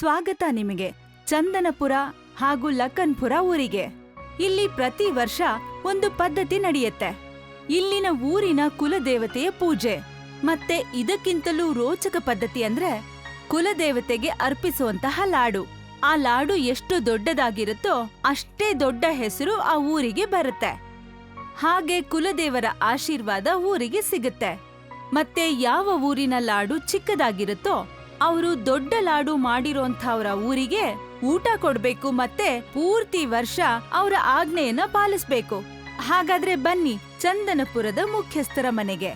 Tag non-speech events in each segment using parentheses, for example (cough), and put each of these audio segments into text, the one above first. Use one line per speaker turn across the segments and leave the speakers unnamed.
ಸ್ವಾಗತ ನಿಮಗೆ ಚಂದನಪುರ ಹಾಗೂ ಲಖನ್ಪುರ ಊರಿಗೆ. ಇಲ್ಲಿ ಪ್ರತಿ ವರ್ಷ ಒಂದು ಪದ್ಧತಿ ನಡೆಯುತ್ತೆ. ಇಲ್ಲಿನ ಊರಿನ ಕುಲದೇವತೆಯ ಪೂಜೆ. ಮತ್ತೆ ಇದಕ್ಕಿಂತಲೂ ರೋಚಕ ಪದ್ಧತಿ ಅಂದ್ರೆ ಕುಲದೇವತೆಗೆ ಅರ್ಪಿಸುವಂತಹ ಲಾಡು. ಆ ಲಾಡು ಎಷ್ಟು ದೊಡ್ಡದಾಗಿರುತ್ತೋ ಅಷ್ಟೇ ದೊಡ್ಡ ಹೆಸರು ಆ ಊರಿಗೆ ಬರುತ್ತೆ. ಹಾಗೆ ಕುಲದೇವರ ಆಶೀರ್ವಾದ ಊರಿಗೆ ಸಿಗುತ್ತೆ. ಮತ್ತೆ ಯಾವ ಊರಿನ ಲಾಡು ಚಿಕ್ಕದಾಗಿರುತ್ತೋ ಅವರು ದೊಡ್ಡ ಲಾಡು ಮಾಡಿರೋಂಥವ್ರ ಊರಿಗೆ ಊಟ ಕೊಡ್ಬೇಕು ಮತ್ತೆ ಪೂರ್ತಿ ವರ್ಷ ಅವರ ಆಜ್ಞೆಯನ್ನ ಪಾಲಿಸ್ಬೇಕು. ಹಾಗಾದ್ರೆ ಬನ್ನಿ ಚಂದನಪುರದ ಮುಖ್ಯಸ್ಥರ ಮನೆಗೆ.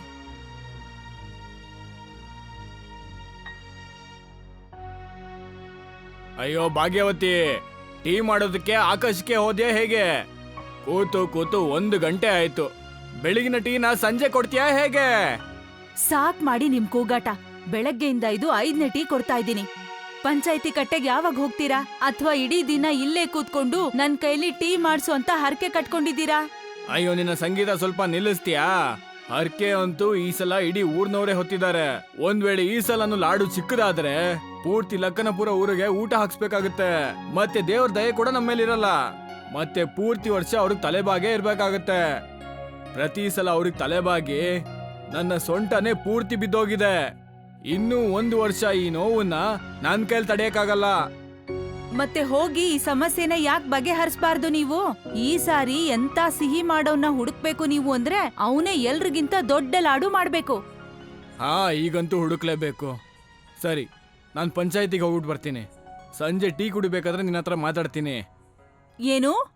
ಅಯ್ಯೋ ಭಾಗ್ಯವತಿ ಟೀ ಮಾಡೋದಕ್ಕೆ ಆಕಾಶಕ್ಕೆ ಹೋದ್ಯಾ ಹೇಗೆ? ಕೂತು ಕೂತು ಒಂದು ಗಂಟೆ ಆಯ್ತು. ಬೆಳಗಿನ ಟೀನ ಸಂಜೆ ಕೊಡ್ತೀಯಾ ಹೇಗೆ?
ಸಾಕ್ ಮಾಡಿ ನಿಮ್ ಕೂಗಾಟ. ಬೆಳಗ್ಗೆಯಿಂದ ಇದು ಐದನೇ ಟೀ ಕೊಡ್ತಾ ಇದ್ದೀನಿ. ಪಂಚಾಯತಿ ಕಟ್ಟೆಗೆ ಯಾವಾಗ ಹೋಗ್ತೀರಾ? ಅಥವಾ ಇಡೀ ದಿನ ಇಲ್ಲೇ ಕೂತ್ಕೊಂಡು ನನ್ ಕೈಲಿ ಟೀ ಮಾಡ್ಸು ಅಂತ ಹರಕೆ ಕಟ್ಕೊಂಡಿದ್ದೀರಾ?
ಅಯ್ಯೋ, ನಿನ್ನ ಸಂಗೀತ ಸ್ವಲ್ಪ ನಿಲ್ಲಿಸ್ತೀಯಾ? ಹರ್ಕೆ ಅಂತೂ ಈ ಸಲ ಇಡೀ ಊರ್ನವರೇ ಹೊತ್ತಿದ್ದಾರೆ. ಒಂದ್ ವೇಳೆ ಈ ಸಲನು ಲಾಡು ಚಿಕ್ಕದಾದ್ರೆ ಪೂರ್ತಿ ಲಕ್ಕನಪುರ ಊರಿಗೆ ಊಟ ಹಾಕ್ಸ್ಬೇಕಾಗತ್ತೆ. ಮತ್ತೆ ದೇವ್ರ ದಯೆ ಕೂಡ ನಮ್ಮ ಮೇಲೆ ಇರಲ್ಲ ಮತ್ತೆ ಪೂರ್ತಿ ವರ್ಷ ಅವ್ರಿಗೆ ತಲೆಬಾಗೆ ಇರ್ಬೇಕಾಗತ್ತೆ. ಪ್ರತಿ ಸಲ ಅವ್ರಿಗೆ ತಲೆಬಾಗಿ ನನ್ನ ಸೊಂಟನೇ ಪೂರ್ತಿ ಬಿದ್ದೋಗಿದೆ. ಇನ್ನೂ ಒಂದು ವರ್ಷ ಈ ನೋವನ್ನ ನನ್ ಕೈಲಿ ತಡೆಯಕ್ಕಾಗಲ್ಲ.
ಮತ್ತೆ ಹೋಗಿ ಈ ಸಮಸ್ಯೆನ ಯಾಕೆ ಬಗೆಹರಿಸಬಾರ್ದು ನೀವು? ಈ ಸಾರಿ ಎಂತ ಸಿಹಿ ಮಾಡೋನ್ನ ಹುಡುಕ್ಬೇಕು ನೀವು ಅಂದ್ರೆ ಅವನೇ ಎಲ್ರಿಗಿಂತ ದೊಡ್ಡ ಲಾಡು ಮಾಡ್ಬೇಕು.
ಹಾ ಈಗಂತೂ ಹುಡುಕ್ಲೇಬೇಕು. ಸರಿ ನಾನು ಪಂಚಾಯತಿಗೆ ಹೋಗ್ಬಿಟ್ಟು ಬರ್ತೀನಿ. ಸಂಜೆ ಟೀ ಕುಡಿಬೇಕಾದ್ರೆ ನಿನ್ನ ಹತ್ರ ಮಾತಾಡ್ತೀನಿ.
ಏನು?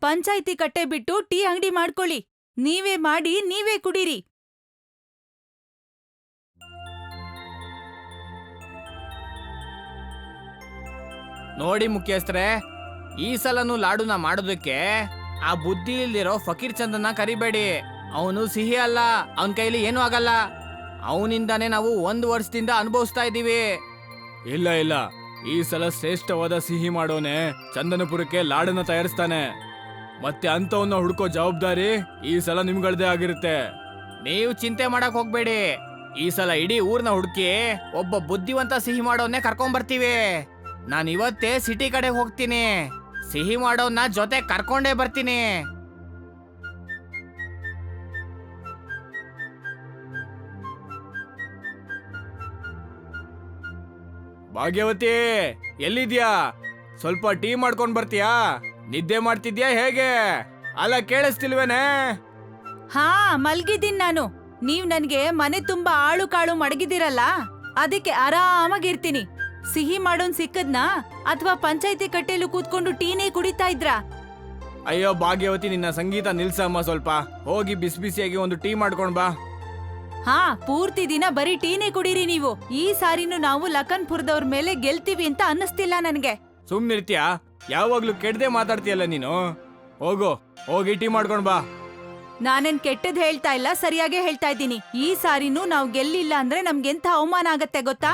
ಪಂಚಾಯ್ತಿ ಕಟ್ಟೆ ಬಿಟ್ಟು ಟೀ ಅಂಗಡಿ ಮಾಡ್ಕೊಳ್ಳಿ. ನೀವೇ ಮಾಡಿ ನೀವೇ ಕುಡೀರಿ.
ನೋಡಿ ಮುಖ್ಯಸ್ಥರೇ ಈ ಸಲನೂ ಲಾಡುನ ಮಾಡೋದಕ್ಕೆ ಆ ಬುದ್ಧಿ ಇಲ್ದಿರೋ ಫಕೀರ್ ಚಂದನ್ನ ಕರಿಬೇಡಿ. ಅವನು ಸಿಹಿ ಅಲ್ಲ ಅವನ ಕೈಲಿ ಏನೂ ಆಗಲ್ಲ. ಅವನಿಂದಾನೇ ನಾವು ಒಂದು ವರ್ಷದಿಂದ ಅನುಭವಿಸ್ತಾ ಇದ್ದೀವಿ. ಇಲ್ಲ ಇಲ್ಲ. ಈ ಸಲ ಶ್ರೇಷ್ಠವಾದ ಸಿಹಿ ಮಾಡೋನೆ ಚಂದನಪುರಕ್ಕೆ ಲಾಡನ್ನ ತಯಾರಿಸ್ತಾನೆ. ಮತ್ತೆ ಅಂತವನ್ನ ಹುಡ್ಕೋ ಜವಾಬ್ದಾರಿ ಈ ಸಲ ನಿಮ್ಗಳದೇ ಆಗಿರುತ್ತೆ. ನೀವು ಚಿಂತೆ ಮಾಡಕ್ ಹೋಗ್ಬೇಡಿ. ಈ ಸಲ ಇಡೀ ಊರ್ನ ಹುಡುಕಿ ಒಬ್ಬ ಬುದ್ಧಿವಂತ ಸಿಹಿ ಮಾಡೋನೆ ಕರ್ಕೊಂಡ್ ಬರ್ತೀವಿ ನಾನು ಇವತ್ತೇ ಸಿಟಿ ಕಡೆ ಹೋಗ್ತೀನಿ. ಸಿಹಿ ಮಾಡೋನ್ನ ಜೊತೆ ಕರ್ಕೊಂಡೇ ಬರ್ತೀನಿ. ಭಾಗ್ಯವತಿ, ಎಲ್ಲಿದ್ಯಾ? ಸ್ವಲ್ಪ ಟೀ ಮಾಡ್ಕೊಂಡ್ ಬರ್ತೀಯಾ? ನಿದ್ದೆ ಮಾಡ್ತಿದ್ಯಾ ಹೇಗೆ? ಅಲ್ಲ, ಕೇಳಿಸ್ತಿಲ್ವೇನೆ?
ಹಾ, ಮಲ್ಗಿದ್ದೀನಿ ನಾನು. ನೀವ್ ನನ್ಗೆ ಮನೆ ತುಂಬಾ ಆಳು ಕಾಳು ಮಡಗಿದಿರಲ್ಲ ಅದಕ್ಕೆ ಆರಾಮಾಗಿರ್ತೀನಿ. ಸಿಹಿ ಮಾಡೋನ್ ಸಿಕ್ಕದ್ನ? ಅಥವಾ ಪಂಚಾಯತಿ ಕಟ್ಟೆಲು ಕೂತ್ಕೊಂಡು ಟೀನೇ ಕುಡಿತಾ ಇದ್ರ?
ಅಯ್ಯೋ ಭಾಗ್ಯವತಿ ನಿನ್ನ ಸಂಗೀತ ನಿಲ್ಸಮ್ಮ ಸ್ವಲ್ಪ. ಹೋಗಿ ಬಿಸಿ ಬಿಸಿಯಾಗಿ ಒಂದು ಟೀ ಮಾಡ್ಕೊಂಡ್ ಬಾ.
ಹಾ ಪೂರ್ತಿ ದಿನ ಬರೀ ಟೀನೇ ಕುಡೀರಿ ನೀವು. ಈ ಸಾರಿನೂ ನಾವು ಲಖನ್ಪುರದವ್ರ ಮೇಲೆ ಗೆಲ್ತೀವಿ ಅಂತ ಅನ್ನಿಸ್ತಿಲ್ಲ ನನಗೆ.
ಸುಮ್ನಿರ್ತೀಯಾ ಯಾವಾಗ್ಲೂ ಕೆಡ್ದೆ ಮಾತಾಡ್ತೀಯಲ್ಲ ನೀನು? ಹೋಗು ಹೋಗಿ ಟೀ ಮಾಡ್ಕೊಂಡ್ ಬಾ.
ನಾನೇನ್ ಕೆಟ್ಟದ್ ಹೇಳ್ತಾ ಇಲ್ಲ ಸರಿಯಾಗೇ ಹೇಳ್ತಾ ಇದ್ದೀನಿ. ಈ ಸಾರಿನೂ ನಾವು ಗೆಲ್ಲಿಲ್ಲ ಅಂದ್ರೆ ನಮ್ಗೆಂತ ಅವಮಾನ ಆಗತ್ತೆ ಗೊತ್ತಾ?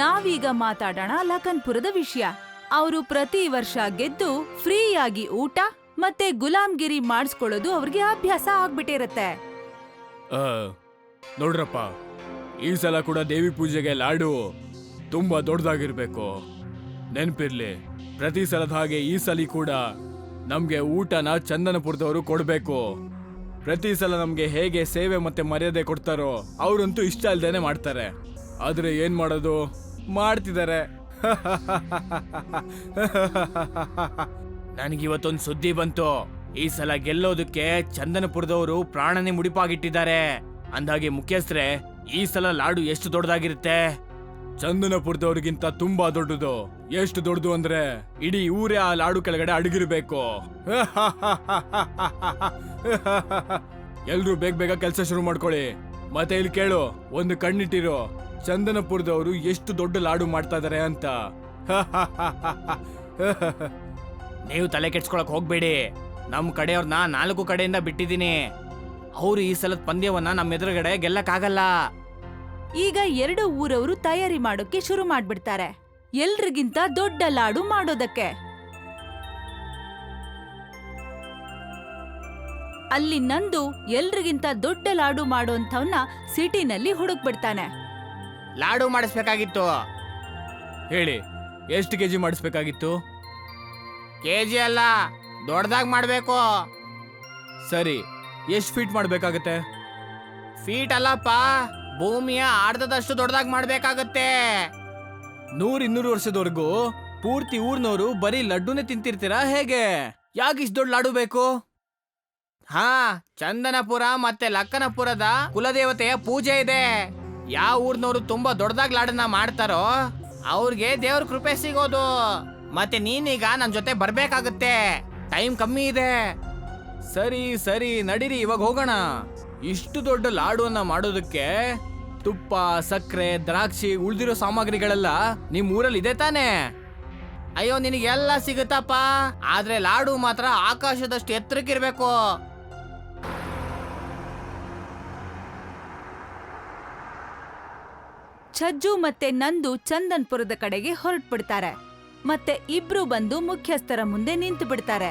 ನಾವೀಗ ಮಾತಾಡೋಣ ಲಖನ್ಪುರದ ವಿಷಯ. ಅವರು ಪ್ರತಿ ವರ್ಷ ಗೆದ್ದು ಫ್ರೀಯಾಗಿ ಊಟ ಮತ್ತೆ ಗುಲಾಮ್ಗಿರಿ ಮಾಡಿಸ್ಕೊಳ್ಳೋದು ಅವ್ರಿಗೆ ಅಭ್ಯಾಸ ಆಗ್ಬಿಟ್ಟಿರತ್ತೆ.
ನೋಡ್ರಪ್ಪ, ಈ ಸಲ ಕೂಡ ದೇವಿ ಪೂಜೆಗೆ ಲಾಡು ತುಂಬಾ ದೊಡ್ಡದಾಗಿರ್ಬೇಕು. ನೆನಪಿರ್ಲಿ, ಪ್ರತಿ ಸಲದ ಹಾಗೆ ಈ ಸಲ ಕೂಡ ನಮ್ಗೆ ಊಟನ ಚಂದನಪುರದವರು ಕೊಡ್ಬೇಕು. ಪ್ರತಿ ಸಲ ನಮ್ಗೆ ಹೇಗೆ ಸೇವೆ ಮತ್ತೆ ಮರ್ಯಾದೆ ಕೊಡ್ತಾರೋ ಅವರಂತೂ ಇಷ್ಟ ಇಲ್ದೇನೆ ಮಾಡ್ತಾರೆ. ಆದ್ರೆ ಏನ್ ಮಾಡೋದು? ಮಾಡ್ತಿದ್ದಾರೆ ನನಗಿವತ್ತೊಂದು ಸುದ್ದಿ ಬಂತು. ಈ ಸಲ ಗೆಲ್ಲೋದಕ್ಕೆ ಚಂದನಪುರದವರು ಪ್ರಾಣನೇ ಮುಡಿಪಾಗಿಟ್ಟಿದ್ದಾರೆ. ಅಂದಾಗೆ ಮುಖ್ಯಸ್ಥರೇ ಈ ಸಲ ಲಾಡು ಎಷ್ಟು ದೊಡ್ಡದಾಗಿರುತ್ತೆ? ಚಂದನಪುರದವ್ರಿಗಿಂತ ತುಂಬಾ ದೊಡ್ಡದು. ಎಷ್ಟು ದೊಡ್ಡದು ಅಂದ್ರೆ ಇಡೀ ಊರೇ ಆ ಲಾಡು ಕೆಳಗಡೆ ಅಡಗಿರ್ಬೇಕು. (laughs) ಎಲ್ರು ಬೇಗ ಬೇಗ ಕೆಲಸ ಶುರು ಮಾಡ್ಕೊಳ್ಳಿ. ಮತ್ತೆ ಇಲ್ಲಿ ಕೇಳು, ಒಂದು ಕಣ್ಣಿಟ್ಟಿರು. ಚಂದನಪುರದವರು ಎಷ್ಟು ದೊಡ್ಡ ಲಾಡು ಮಾಡ್ತಾ ಇದಾರೆ ಅಂತ. ನೀವು ತಲೆ ಕೆಡ್ಸ್ಕೊಳಕ್ ಹೋಗ್ಬೇಡಿ. ನಮ್ಮ ಕಡೆಯವ್ರನ್ನ ನಾಲ್ಕು ಕಡೆಯಿಂದ ಬಿಟ್ಟಿದ್ದೀನಿ. ಅವರು ಈ ಸಲದ ಪಂದ್ಯವನ್ನ ನಮ್ಮ ಎದುರುಗಡೆ ಗೆಲ್ಲಕ್ಕಾಗಲ್ಲ.
ಈಗ ಎರಡು ಊರವರು ತಯಾರಿ ಮಾಡೋಕೆ ಶುರು ಮಾಡ್ಬಿಡ್ತಾರೆ. ಎಲ್ರಿಗಿಂತ ದೊಡ್ಡ ಲಾಡು ಮಾಡೋದಕ್ಕೆ. ಅಲ್ಲಿ ನಂದು ಎಲ್ರಿಗಿಂತ ದೊಡ್ಡ ಲಾಡು ಮಾಡೋಂಥವ್ನ ಸಿಟಿನಲ್ಲಿ ಹುಡುಕ್ಬಿಡ್ತಾನೆ.
ಲಾಡು ಮಾಡಿಸ್ಬೇಕಾಗಿತ್ತು. ಹೇಳಿ ಎಷ್ಟು ಕೆಜಿ ಮಾಡಿಸ್ಬೇಕಾಗಿತ್ತು? ಕೆಜಿ ಅಲ್ಲ ದೊಡ್ಡದಾಗಿ ಮಾಡಬೇಕು. ಸರಿ ಎಷ್ಟು ಫೀಟ್ ಮಾಡಬೇಕಾಗತ್ತೆ? ಫೀಟ್ ಅಲ್ಲಪ್ಪ ಭೂಮಿಯ ಅರ್ಧದಷ್ಟು ದೊಡ್ಡದಾಗಿ ಮಾಡಬೇಕಾಗತ್ತೆ. ನೂರ್ ಇನ್ನೂರು ವರ್ಷದವರೆಗೂ ಪೂರ್ತಿ ಊರ್ನವರು ಬರೀ ಲಡ್ಡುನೇ ತಿಂತಿರ್ತೀರಾ ಹೇಗೆ? ಯಾಕೆ ಇಷ್ಟು ದೊಡ್ಡ ಲಾಡು ಬೇಕು? ಹಾ, ಚಂದನಪುರ ಮತ್ತೆ ಲಕ್ಕನಪುರದ ಕುಲದೇವತೆಯ ಪೂಜೆ ಇದೆ. ಯಾವ ಊರ್ನವರು ತುಂಬಾ ದೊಡ್ಡದಾಗ್ ಲಾಡನ್ನ ಮಾಡ್ತಾರೋ, ಅವ್ರಿಗೆ ದೇವ್ರ ಕೃಪೆ ಸಿಗೋದು. ಮತ್ತೆ ನೀನೀಗ ನನ್ ಜೊತೆ ಬರ್ಬೇಕಾಗತ್ತೆ. ಟೈಮ್ ಕಮ್ಮಿ ಇದೆ. ಸರಿ ಸರಿ, ನಡೀರಿ, ಇವಾಗ ಹೋಗೋಣ. ಇಷ್ಟು ದೊಡ್ಡ ಲಾಡುವನ್ನ ಮಾಡೋದಕ್ಕೆ ತುಪ್ಪ ಸಕ್ಕರೆ ದ್ರಾಕ್ಷಿ ಉಳ್ದಿರೋ ಸಾಮಗ್ರಿಗಳೆಲ್ಲ ನಿಮ್ ಊರಲ್ಲಿ ಇದೆ ತಾನೇ? ಅಯ್ಯೋ, ನಿನಗೆಲ್ಲ ಸಿಗುತ್ತಪ್ಪ. ಆದ್ರೆ ಲಾಡು ಮಾತ್ರ ಆಕಾಶದಷ್ಟು ಎತ್ತರಕ್ಕಿರ್ಬೇಕು.
ಛಜ್ಜು ಮತ್ತೆ ನಂದು ಚಂದನ್ಪುರದ ಕಡೆಗೆ ಹೊರಟ್ಬಿಡ್ತಾರೆ. ಮತ್ತೆ ಇಬ್ರು ಬಂದು ಮುಖ್ಯಸ್ಥರ ಮುಂದೆ ನಿಂತು ಬಿಡ್ತಾರೆ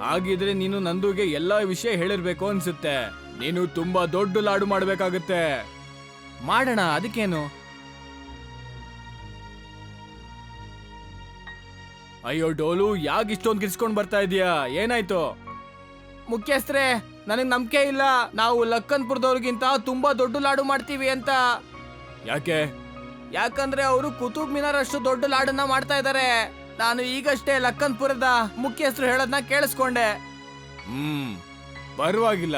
ಹಾಗಿದ್ರೆ ನೀನು ನಂದುಗೆ ಎಲ್ಲಾ ವಿಷಯ ಹೇಳಿರ್ಬೇಕು ಅನ್ಸುತ್ತೆ. ನೀನು ತುಂಬಾ ದೊಡ್ಡ ಲಾಡು ಮಾಡ್ಬೇಕಾಗುತ್ತೆ. ಮಾಡೋಣ, ಅದಕ್ಕೇನು? ಅಯ್ಯೋ ಡೋಲು ಯಾಕೆ ಇಷ್ಟೊಂದು ಕಿರ್ಸ್ಕೊಂಡ್ ಬರ್ತಾ ಇದೀಯಾ ಏನಾಯ್ತು? ಮುಖ್ಯಸ್ಥರೇ, ನನಗೆ ನಂಬಿಕೆ ಇಲ್ಲ. ನಾವು ಲಕ್ಕನ್ಪುರದವ್ರಿಗಿಂತ ತುಂಬಾ ದೊಡ್ಡ ಲಾಡು ಮಾಡ್ತೀವಿ ಅಂತ. ಯಾಕೆ? ಯಾಕಂದ್ರೆ ಅವರು ಕುತುಬ್ ಮಿನಾರ್ ಅಷ್ಟು ದೊಡ್ಡ ಲಾಡನ್ನ ಮಾಡ್ತಾ ಇದ್ದಾರೆ ನಾನು ಈಗಷ್ಟೇ ಲಕ್ಕನ್ಪುರದ ಮುಖ್ಯಸ್ಥರು ಹೇಳೋದನ್ನ ಕೇಳಿಸ್ಕೊಂಡೆ. ಹ್ಮ್ ಪರವಾಗಿಲ್ಲ.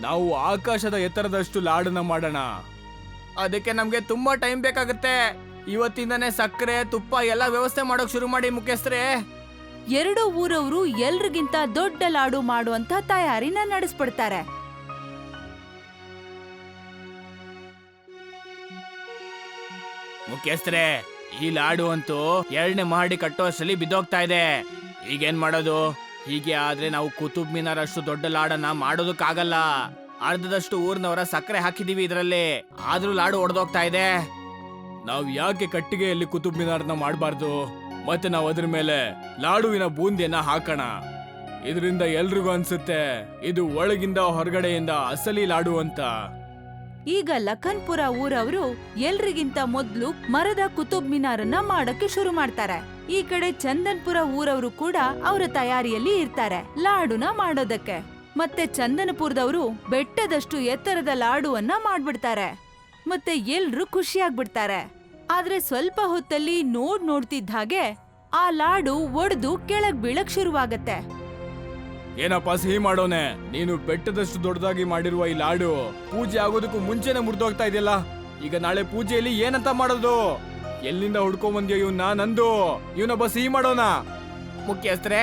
ನಾವು ಆಕಾಶದ ಎತ್ತರದಷ್ಟು ಲಾಡನ್ನ ಮಾಡೋಣ. ಅದಕ್ಕೆ ನಮ್ಗೆ ತುಂಬಾ ಟೈಮ್ ಬೇಕಾಗುತ್ತೆ. ಇವತ್ತಿಂದನೇ ಸಕ್ಕರೆ ತುಪ್ಪ ಎಲ್ಲ ವ್ಯವಸ್ಥೆ ಮಾಡೋಕ್ ಶುರು ಮಾಡಿ ಮುಖ್ಯಸ್ಥರೇ.
ಎರಡು ಊರವರು ಎಲ್ರಿಗಿಂತ ದೊಡ್ಡ ಲಾಡು ಮಾಡುವಂತ ತಯಾರಿನ ನಡೆಸ್ಬಿಡ್ತಾರೆ.
ಮುಖ್ಯಸ್ಥರೇ, ಈ ಲಾಡು ಅಂತೂ ಎರಡನೇ ಮಹಡಿ ಕಟ್ಟುವಷ್ಟರಲ್ಲಿ ಬಿದ್ದೋಗ್ತಾ ಇದೆ. ಈಗೇನ್ ಮಾಡೋದು? ಹೀಗೆ ಆದ್ರೆ ನಾವು ಕುತುಬ್ ಮಿನಾರ್ ಅಷ್ಟು ದೊಡ್ಡ ಲಾಡನ್ನ ಮಾಡೋದಕ್ಕಾಗಲ್ಲ. ಅರ್ಧದಷ್ಟು ಊರ್ನವರ ಸಕ್ಕರೆ ಹಾಕಿದೀವಿ ಇದರಲ್ಲಿ. ಆದ್ರೂ ಲಾಡು ಒಡೆದೋಗ್ತಾ ಇದೆ. ನಾವು ಯಾಕೆ ಕಟ್ಟಿಗೆಯಲ್ಲಿ ಕುತುಬ್ ಮಿನಾರ್ನ ಮಾಡಬಾರ್ದು? ಮತ್ತೆ ನಾವು ಅದ್ರ ಮೇಲೆ ಲಾಡುವಿನ ಬೂಂದಿಯನ್ನ ಹಾಕೋಣ. ಇದರಿಂದ ಎಲ್ರಿಗೂ ಅನ್ಸುತ್ತೆ, ಇದು ಒಳಗಿಂದ ಹೊರಗಡೆಯಿಂದ ಅಸಲಿ ಲಾಡು ಅಂತ.
ಈಗ ಲಖನ್ಪುರ ಊರವರು ಎಲ್ರಿಗಿಂತ ಮೊದ್ಲು ಮರದ ಕುತುಬ್ ಮಿನಾರನ್ನ ಮಾಡಕ್ಕೆ ಶುರು ಮಾಡ್ತಾರೆ. ಈ ಕಡೆ ಚಂದನ್ಪುರ ಊರವರು ಕೂಡ ಅವರ ತಯಾರಿಯಲ್ಲಿ ಇರ್ತಾರೆ, ಲಾಡುನ ಮಾಡೋದಕ್ಕೆ. ಮತ್ತೆ ಚಂದನಪುರದವರು ಬೆಟ್ಟದಷ್ಟು ಎತ್ತರದ ಲಾಡುವನ್ನ ಮಾಡ್ಬಿಡ್ತಾರೆ. ಮತ್ತೆ ಎಲ್ರು ಖುಷಿಯಾಗ್ಬಿಡ್ತಾರೆ. ಆದ್ರೆ ಸ್ವಲ್ಪ ಹೊತ್ತಲ್ಲಿ ನೋಡ್ ನೋಡ್ತಿದ್ದ ಹಾಗೆ ಆ ಲಾಡು ಒಡೆದು ಕೆಳಗ್ ಬೀಳಕ್ ಶುರುವಾಗತ್ತೆ.
ಏನಪ್ಪ ಸಿಹಿ ಮಾಡೋನೆ? ನೀನು ಬೆಟ್ಟದಷ್ಟು ದೊಡ್ಡದಾಗಿ ಮಾಡಿರುವ ಈ ಲಾಡು, ಪೂಜೆ ಆಗೋದಕ್ಕೂ ಮುಂಚೆನೆ ಮುರಿದೋಗ್ತಾ ಇದೆಯಲ್ಲ? ಈಗ ನಾಳೆ ಪೂಜೆಯಲ್ಲಿ ಏನಂತ ಮಾಡೋದು? ಎಲ್ಲಿಂದ ಹುಡ್ಕೊಂಡ್ ಬಂದ್ಯೋ ಇವ್ನ ನಂದು? ಇವನೊಬ್ಬ ಸಿಹಿ ಮಾಡೋಣ ಮುಖ್ಯಸ್ಥರೇ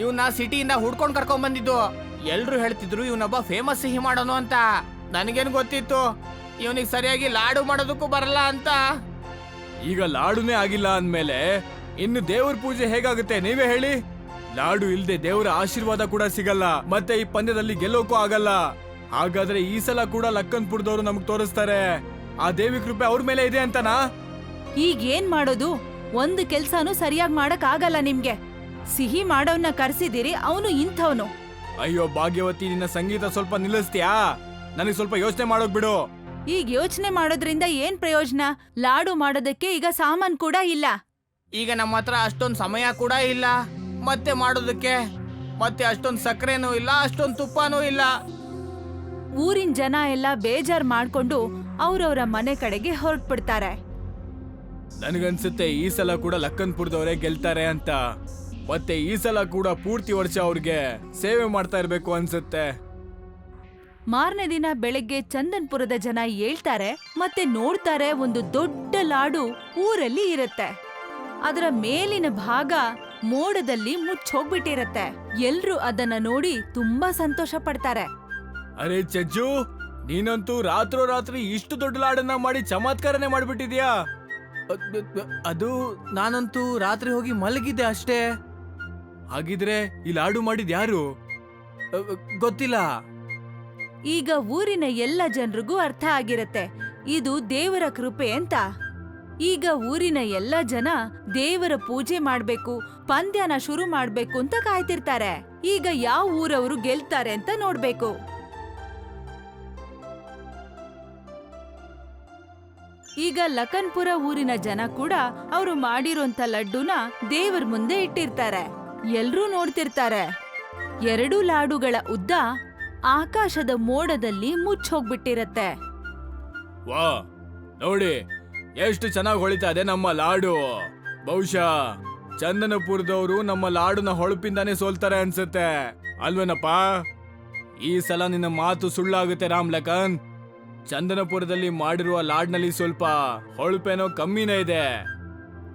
ಇವನ್ನ ಸಿಟಿಯಿಂದ ಹುಡ್ಕೊಂಡು ಕರ್ಕೊಂಡ್ ಬಂದಿದ್ದು ಎಲ್ರು ಹೇಳ್ತಿದ್ರು ಇವನೊಬ್ಬ ಫೇಮಸ್ ಸಿಹಿ ಮಾಡೋನು ಅಂತ. ನನಗೇನು ಗೊತ್ತಿತ್ತು? ಇವನಿಗೆ ಸರಿಯಾಗಿ ಲಾಡು ಮಾಡೋದಕ್ಕೂ ಬರಲ್ಲ ಅಂತ. ಈಗ ಲಾಡುನೇ ಆಗಿಲ್ಲ ಅಂದ್ಮೇಲೆ ಇನ್ನು ದೇವ್ರ ಪೂಜೆ ಹೇಗಾಗುತ್ತೆ? ನೀವೇ ಹೇಳಿ. ಲಾಡು ಇಲ್ದೆ ದೇವರ ಆಶೀರ್ವಾದ ಕೂಡ ಸಿಗಲ್ಲ. ಮತ್ತೆ ಈ ಪಂದ್ಯದಲ್ಲಿ ಗೆಲ್ಲೋಕೂ ಆಗಲ್ಲ. ಹಾಗಾದ್ರೆ ಈ ಸಲ ಕೂಡ ಲಕ್ಕನ್ಪುರದವರು ನಮಗ್ ತೋರಿಸ್ತಾರೆ. ಆ ದೇವಿ ಕೃಪೆ ಅವ್ರ ಮೇಲೆ ಇದೆ ಅಂತನಾ?
ಈಗ ಏನ್ ಮಾಡೋದು? ಒಂದು ಕೆಲ್ಸನೂ ಸರಿಯಾಗಿ ಮಾಡಕ್ ಆಗಲ್ಲ ನಿಮ್ಗೆ. ಸಿಹಿ ಮಾಡೋನ್ನ ಕರ್ಸಿದಿರಿ ಅವನು ಇಂಥವನು.
ಅಯ್ಯೋ ಭಾಗ್ಯವತಿ ನಿನ್ನ ಸಂಗೀತ ಸ್ವಲ್ಪ ನಿಲ್ಲಿಸ್ತೀಯಾ? ನನಗೆ ಸ್ವಲ್ಪ ಯೋಚನೆ ಮಾಡೋಕ್ ಬಿಡು.
ಈಗ ಯೋಚನೆ ಮಾಡೋದ್ರಿಂದ ಏನ್ ಪ್ರಯೋಜನ? ಲಾಡು ಮಾಡೋದಕ್ಕೆ ಈಗ ಸಾಮಾನ್ ಕೂಡ ಇಲ್ಲ.
ಈಗ ನಮ್ಮ ಹತ್ರ ಅಷ್ಟೊಂದು ಸಮಯ ಕೂಡ ಇಲ್ಲ. ಮತ್ತೆ ಮಾಡೋದಕ್ಕೆ? ಮತ್ತೆ ಅಷ್ಟೊಂದು ಸಕ್ಕರೆನೂ ಇಲ್ಲ ಅಷ್ಟೊಂದು ತುಪ್ಪನೂ ಇಲ್ಲ.
ಊರಿನ ಜನ ಎಲ್ಲ ಬೇಜಾರ್ ಮಾಡ್ಕೊಂಡು ಅವರವರ ಮನೆ ಕಡೆಗೆ ಹೊರಟ್ಬಿಡ್ತಾರೆ.
ನನಗನ್ಸುತ್ತೆ ಈ ಸಲ ಕೂಡ ಲಕ್ಕನ್ಪುರದವರೇ ಗೆಲ್ತಾರೆ ಅಂತ. ಮತ್ತೆ ಈ ಸಲ ಕೂಡ ಪೂರ್ತಿ ವರ್ಷ ಅವ್ರಿಗೆ ಸೇವೆ ಮಾಡ್ತಾ ಇರ್ಬೇಕು ಅನ್ಸುತ್ತೆ.
ಮಾರನೇ ದಿನ ಬೆಳಗ್ಗೆ ಚಂದನ್ಪುರದ ಜನ ಹೇಳ್ತಾರೆ ಮತ್ತೆ ನೋಡ್ತಾರೆ ಒಂದು ದೊಡ್ಡ ಲಾಡು ಊರಲ್ಲಿ ಇರುತ್ತೆ. ಅದರ ಮೇಲಿನ ಭಾಗ ಮೋಡದಲ್ಲಿ ಮುಚ್ಚೋಗ್ಬಿಟ್ಟಿರತ್ತೆ. ಎಲ್ರು ಅದನ್ನ ನೋಡಿ ತುಂಬಾ ಸಂತೋಷ ಪಡ್ತಾರೆ.
ಅರೆ ಚಜ್ಜು ನೀನಂತೂ ರಾತ್ರೋ ರಾತ್ರಿ ಇಷ್ಟು ದೊಡ್ಡ ಲಾಡನ್ನ ಮಾಡಿ ಚಮತ್ಕಾರನೆ ಮಾಡ್ಬಿಟ್ಟಿದ್ಯಾ? ಅದ್- ಅದು ನಾನಂತೂ ರಾತ್ರಿ ಹೋಗಿ ಮಲಗಿದ್ದೆ ಅಷ್ಟೇ. ಹಾಗಿದ್ರೆ ಈ ಲಾಡು ಮಾಡಿದ ಯಾರು? ಗೊತ್ತಿಲ್ಲ.
ಈಗ ಊರಿನ ಎಲ್ಲ ಜನರಿಗೂ ಅರ್ಥ ಆಗಿರತ್ತೆ. ಇದು ದೇವರ ಕೃಪೆ ಅಂತ. ಈಗ ಊರಿನ ಎಲ್ಲ ಜನ ದೇವರ ಪೂಜೆ ಮಾಡ್ಬೇಕು, ಪಂದ್ಯನ ಶುರು ಮಾಡ್ಬೇಕು ಅಂತ ಕಾಯ್ತಿರ್ತಾರೆ. ಈಗ ಯಾವ ಊರವರು ಗೆಲ್ತಾರೆ ಅಂತ ನೋಡ್ಬೇಕು. ಈಗ ಲಖನ್ಪುರ ಊರಿನ ಜನ ಕೂಡ ಅವರು ಮಾಡಿರೋಂತ ಲಡ್ಡುನ ದೇವರ ಮುಂದೆ ಇಟ್ಟಿರ್ತಾರೆ. ಎಲ್ರೂ ನೋಡ್ತಿರ್ತಾರೆ. ಎರಡು ಲಾಡುಗಳ ಉದ್ದ ಆಕಾಶದ ಮೋಡದಲ್ಲಿ ಮುಚ್ಚೋಗ್ಬಿಟ್ಟಿರತ್ತೆ
ವಾ ನೋಡಿ ಎಷ್ಟು ಚೆನ್ನಾಗಿ ಹೊಳಿತಾ ಇದೆ ನಮ್ಮ ಲಾಡು. ಬಹುಶಃ ಚಂದನಪುರದವರು ನಮ್ಮ ಲಾಡುನ ಹೊಳಪಿಂದಾನೇ ಸೋಲ್ತಾರೆ ಅನ್ಸುತ್ತೆ. ಅಲ್ವೇನಪ್ಪ? ಈ ಸಲ ನಿನ್ನ ಮಾತು ಸುಳ್ಳಾಗುತ್ತೆ ರಾಮ್ ಲಖನ್ ಚಂದನಪುರದಲ್ಲಿ ಮಾಡಿರುವ ಲಾಡ್ನಲ್ಲಿ ಸ್ವಲ್ಪ ಹೊಳಪೇನೋ ಕಮ್ಮಿನೇ ಇದೆ.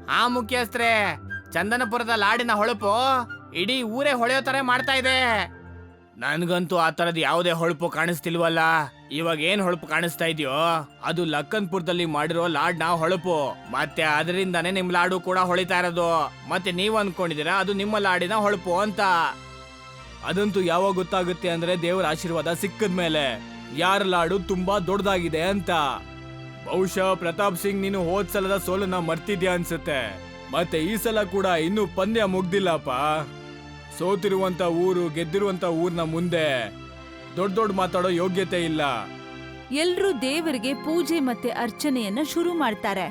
ಆ ಮುಖ್ಯಸ್ಥರೇ, ಚಂದನಪುರದ ಲಾಡಿನ ಹೊಳಪು ಇಡೀ ಊರೇ ಹೊಳೆಯೋ ತರ ಮಾಡ್ತಾ ಇದೆ. ನನ್ಗಂತೂ ಆ ತರದ್ ಯಾವುದೇ ಹೊಳಪು ಕಾಣಿಸ್ತಿಲ್ವಲ್ಲ? ಇವಾಗ ಏನ್ ಹೊಳಪು ಕಾಣಿಸ್ತಾ ಇದೆಯೋ? ಅದು ಲಕ್ಕನ್ಪುರದಲ್ಲಿ ಮಾಡಿರೋ ಲಾಡ್ನ ಹೊಳಪು. ಮತ್ತೆ ಅದರಿಂದಾನೇ ನಿಮ್ ಲಾಡು ಕೂಡ ಹೊಳಿತಾ ಇರೋದು. ಮತ್ತೆ ನೀವ್ ಅನ್ಕೊಂಡಿದೀರಾ ಅದು ನಿಮ್ಮ ಲಾಡಿನ ಹೊಳಪು ಅಂತ. ಅದಂತೂ ಯಾವಾಗ ಗೊತ್ತಾಗುತ್ತೆ ಅಂದ್ರೆ ದೇವರ ಆಶೀರ್ವಾದ ಸಿಕ್ಕದ ಮೇಲೆ. ಯಾರ ಲಾಡು ತುಂಬಾ ದೊಡ್ಡದಾಗಿದೆ ಅಂತ. ಬಹುಶಃ ಪ್ರತಾಪ್ ಸಿಂಗ್ ನೀನು ಹೋದ್ ಸಲದ ಸೋಲನ್ನ ಮರ್ತಿದ್ಯಾ ಅನ್ಸುತ್ತೆ. ಮತ್ತೆ ಈ ಸಲ ಕೂಡ ಇನ್ನೂ ಪಂದ್ಯ ಮುಗ್ದಿಲ್ಲಪ್ಪ. ಸೋತಿರುವಂತ ಊರು ಗೆದ್ದಿರುವಂತ ಊರ್ನ ಮುಂದೆ ದೊಡ್ಡ ದೊಡ್ಡ ಮಾತಾಡೋ ಯೋಗ್ಯತೆ ಇಲ್ಲ.
ಎಲ್ರೂ ದೇವರಿಗೆ ಪೂಜೆ ಮತ್ತೆ ಅರ್ಚನೆಯನ್ನ ಶುರು ಮಾಡ್ತಾರೆ.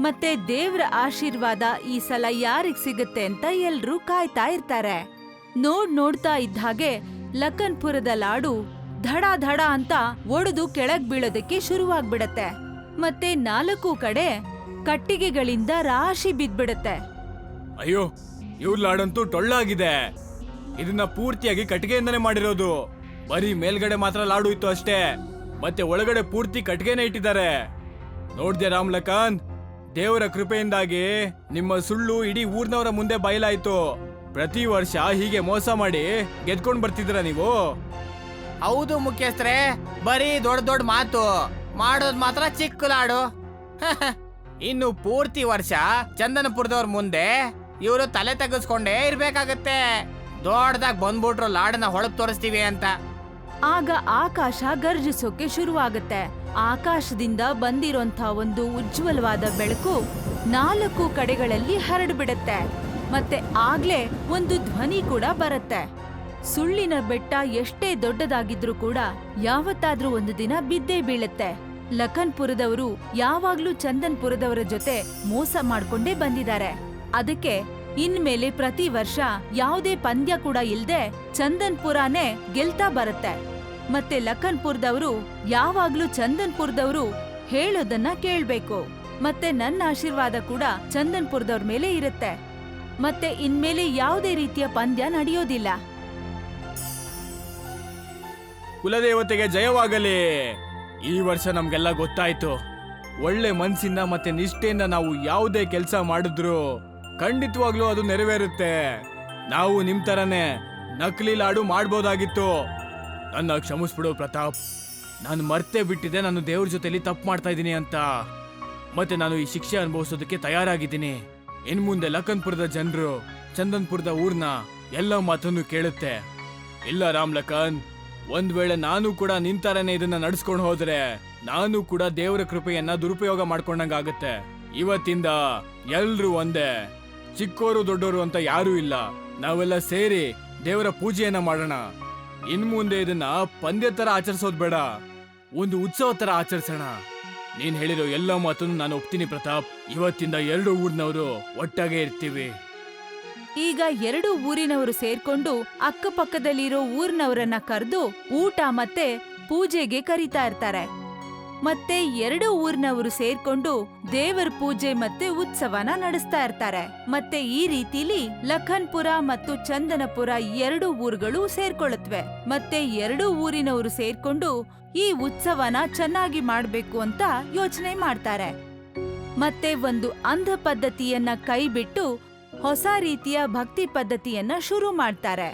ಮತ್ತೆ ದೇವ್ರ ಆಶೀರ್ವಾದ ಈ ಸಲ ಯಾರಿಗ್ ಸಿಗುತ್ತೆ ಅಂತ ಎಲ್ರೂ ಕಾಯ್ತಾ ಇರ್ತಾರೆ. ನೋಡ್ ನೋಡ್ತಾ ಇದ್ದ ಹಾಗೆ ಲಖನ್ಪುರದ ಲಾಡು ಧಡ ಧಡ ಅಂತ ಒಡೆದು ಕೆಳಗ್ ಬೀಳೋದಕ್ಕೆ ಶುರುವಾಗ್ಬಿಡತ್ತೆ. ಮತ್ತೆ ನಾಲ್ಕು ಕಡೆ ಕಟ್ಟಿಗೆಗಳಿಂದ ರಾಶಿ ಬಿದ್ಬಿಡತ್ತೆ
ಅಯ್ಯೋ ಇವ್ರ ಲಾಡಂತೂ ಟೊಳ್ಳಾಗಿದೆ. ಇದನ್ನ ಪೂರ್ತಿಯಾಗಿ ಕಟ್ಟಿಗೆಯಿಂದನೇ ಮಾಡಿರೋದು. ಬರೀ ಮೇಲ್ಗಡೆ ಮಾತ್ರ ಲಾಡು ಇತ್ತು ಅಷ್ಟೇ. ಮತ್ತೆ ಒಳಗಡೆ ಪೂರ್ತಿ ಕಟ್ಟಿಗೆನೇ ಇಟ್ಟಿದ್ದಾರೆ. ನೋಡ್ದೆ ರಾಮ್ ಲಕಾಂತ್ ದೇವರ ಕೃಪೆಯಿಂದಾಗಿ ನಿಮ್ಮ ಸುಳ್ಳು ಇಡೀ ಊರ್ನವರ ಮುಂದೆ ಬಯಲಾಯ್ತು. ಪ್ರತಿ ವರ್ಷ ಹೀಗೆ ಮೋಸ ಮಾಡಿ ಗೆದ್ಕೊಂಡ್ ಬರ್ತಿದ್ರ ನೀವು? ಹೌದು ಮುಖ್ಯಸ್ಥರೇ, ಬರೀ ದೊಡ್ಡ ದೊಡ್ಡ ಮಾತು. ಮಾಡೋದ್ ಮಾತ್ರ ಚಿಕ್ಕ ಲಾಡು. (laughs) ಇನ್ನು ಪೂರ್ತಿ ವರ್ಷ ಚಂದನಪುರದವ್ರ ಮುಂದೆ ಇವರು ತಲೆ ತೆಗೆಸ್ಕೊಂಡೇ ಇರ್ಬೇಕಾಗತ್ತೆ. ದೊಡ್ಡದಾಗ್ ಬಂದ್ಬಿಟ್ರು ಲಾಡನ್ನ ಹೊಳಪ್ ತೋರಿಸ್ತೀವಿ ಅಂತ.
ಆಗ ಆಕಾಶ ಗರ್ಜಿಸೋಕೆ ಶುರುವಾಗುತ್ತೆ. ಆಕಾಶದಿಂದ ಬಂದಿರೋಂಥ ಒಂದು ಉಜ್ವಲವಾದ ಬೆಳಕು ನಾಲ್ಕು ಕಡೆಗಳಲ್ಲಿ ಹರಡ್ಬಿಡತ್ತೆ. ಮತ್ತೆ ಆಗ್ಲೇ ಒಂದು ಧ್ವನಿ ಕೂಡ ಬರುತ್ತೆ. ಸುಳ್ಳಿನ ಬೆಟ್ಟ ಎಷ್ಟೇ ದೊಡ್ಡದಾಗಿದ್ರೂ ಕೂಡ ಯಾವತ್ತಾದ್ರೂ ಒಂದು ದಿನ ಬಿದ್ದೇ ಬೀಳುತ್ತೆ. ಲಖನ್ಪುರದವರು ಯಾವಾಗ್ಲೂ ಚಂದನ್ಪುರದವರ ಜೊತೆ ಮೋಸ ಮಾಡ್ಕೊಂಡೇ ಬಂದಿದ್ದಾರೆ. ಅದಕ್ಕೆ ಇನ್ಮೇಲೆ ಪ್ರತಿ ವರ್ಷ ಯಾವುದೇ ಪಂದ್ಯ ಕೂಡ ಇಲ್ದೆ ಚಂದನ್ಪುರನೇ ಗೆಲ್ತಾ ಬರುತ್ತೆ. ಮತ್ತೆ ಲಖನ್ಪುರದವರು ಯಾವಾಗ್ಲೂ ಚಂದನ್ಪುರದವರು ಹೇಳೋದನ್ನ ಕೇಳ್ಬೇಕು. ಮತ್ತೆ ನನ್ನ ಆಶೀರ್ವಾದ ಕೂಡ ಚಂದನ್ಪುರದವ್ರ ಮೇಲೆ ಇರುತ್ತೆ. ಮತ್ತೆ ಇನ್ಮೇಲೆ ಯಾವುದೇ ರೀತಿಯ ಪಂದ್ಯ ನಡೆಯೋದಿಲ್ಲ.
ಕುಲದೇವತೆಗೆ ಜಯವಾಗಲಿ. ಈ ವರ್ಷ ನಮ್ಗೆಲ್ಲ ಗೊತ್ತಾಯ್ತು. ಒಳ್ಳೆ ಮನ್ಸಿಂದ ಮತ್ತೆ ನಿಷ್ಠೆಯಿಂದ ನಾವು ಯಾವುದೇ ಕೆಲಸ ಮಾಡಿದ್ರು ಖಂಡಿತವಾಗ್ಲೂ ಅದು ನೆರವೇರುತ್ತೆ. ನಾವು ನಿಮ್ ತರನೇ ನಕಲಿ ಲಾಡು ಮಾಡ್ಬೋದಾಗಿತ್ತು. ನನ್ನ ಕ್ಷಮಿಸ್ಬಿಡು ಪ್ರತಾಪ್. ನಾನು ಮರ್ತೇ ಬಿಟ್ಟಿದ್ದೆ, ನಾನು ದೇವ್ರ ಜೊತೆಲಿ ತಪ್ಪು ಮಾಡ್ತಾ ಇದ್ದೀನಿ ಅಂತ. ಮತ್ತೆ ನಾನು ಈ ಶಿಕ್ಷೆ ಅನುಭವಿಸೋದಕ್ಕೆ ತಯಾರಾಗಿದ್ದೀನಿ. ಇನ್ ಮುಂದೆ ಲಖನ್ಪುರದ ಜನರು, ಚಂದನ್ಪುರದ ಊರ್ನ ಎಲ್ಲ ಮಾತನ್ನು ಕೇಳುತ್ತೆ. ಇಲ್ಲ ರಾಮ್ ಲಖನ್, ಒಂದ್ ವೇಳೆ ನಾನು ಕೂಡ ನಿಂತಾರನೆ ಇದನ್ನ ನಡ್ಸ್ಕೊಂಡು ಹೋದ್ರೆ, ನಾನು ಕೂಡ ದೇವರ ಕೃಪೆಯನ್ನ ದುರುಪಯೋಗ ಮಾಡ್ಕೊಂಡಂಗಾಗತ್ತೆ. ಇವತ್ತಿಂದ ಎಲ್ರು ಒಂದೇ. ಚಿಕ್ಕೋರು ದೊಡ್ಡೋರು ಅಂತ ಯಾರೂ ಇಲ್ಲ. ನಾವೆಲ್ಲ ಸೇರಿ ದೇವರ ಪೂಜೆಯನ್ನ ಮಾಡೋಣ. ಇನ್ ಮುಂದೆ ಇದನ್ನ ಪಂದ್ಯ ತರ ಆಚರಿಸೋದ್ ಬೇಡ. ಒಂದು ಉತ್ಸವ ತರ ಆಚರಿಸೋಣ. ನೀನ್ ಹೇಳಿರೋ ಎಲ್ಲ ಮಾತನ್ನು ನಾನು ಒಪ್ತೀನಿ ಪ್ರತಾಪ್. ಇವತ್ತಿಂದ ಎರಡು ಊರಿನವರು ಒಟ್ಟಾಗೆ ಇರ್ತೀವಿ.
ಈಗ ಎರಡು ಊರಿನವರು ಸೇರ್ಕೊಂಡು ಅಕ್ಕಪಕ್ಕದಲ್ಲಿರೋ ಊರಿನವರನ್ನ ಕರೆದು ಊಟ ಮತ್ತೆ ಪೂಜೆಗೆ ಕರೀತಾ ಇರ್ತಾರೆ. ಮತ್ತೆ ಎರಡು ಊರಿನವರು ಸೇರ್ಕೊಂಡು ದೇವರ ಪೂಜೆ ಮತ್ತೆ ಉತ್ಸವನ ನಡೆಸ್ತಾ ಇರ್ತಾರೆ. ಮತ್ತೆ ಈ ರೀತಿಲಿ ಲಖನ್ಪುರ ಮತ್ತು ಚಂದನಪುರ ಎರಡು ಊರುಗಳು ಸೇರ್ಕೊಳ್ಳುತ್ತವೆ ಮತ್ತೆ ಎರಡು ಊರಿನವರು ಸೇರ್ಕೊಂಡು ಈ ಉತ್ಸವನ ಚೆನ್ನಾಗಿ ಮಾಡ್ಬೇಕು ಅಂತ ಯೋಚನೆ ಮಾಡ್ತಾರೆ. ಮತ್ತೆ ಒಂದು ಅಂಧ ಪದ್ಧತಿಯನ್ನ ಕೈಬಿಟ್ಟು ಹೊಸ ರೀತಿಯ ಭಕ್ತಿ ಪದ್ಧತಿಯನ್ನ ಶುರು ಮಾಡ್ತಾರೆ.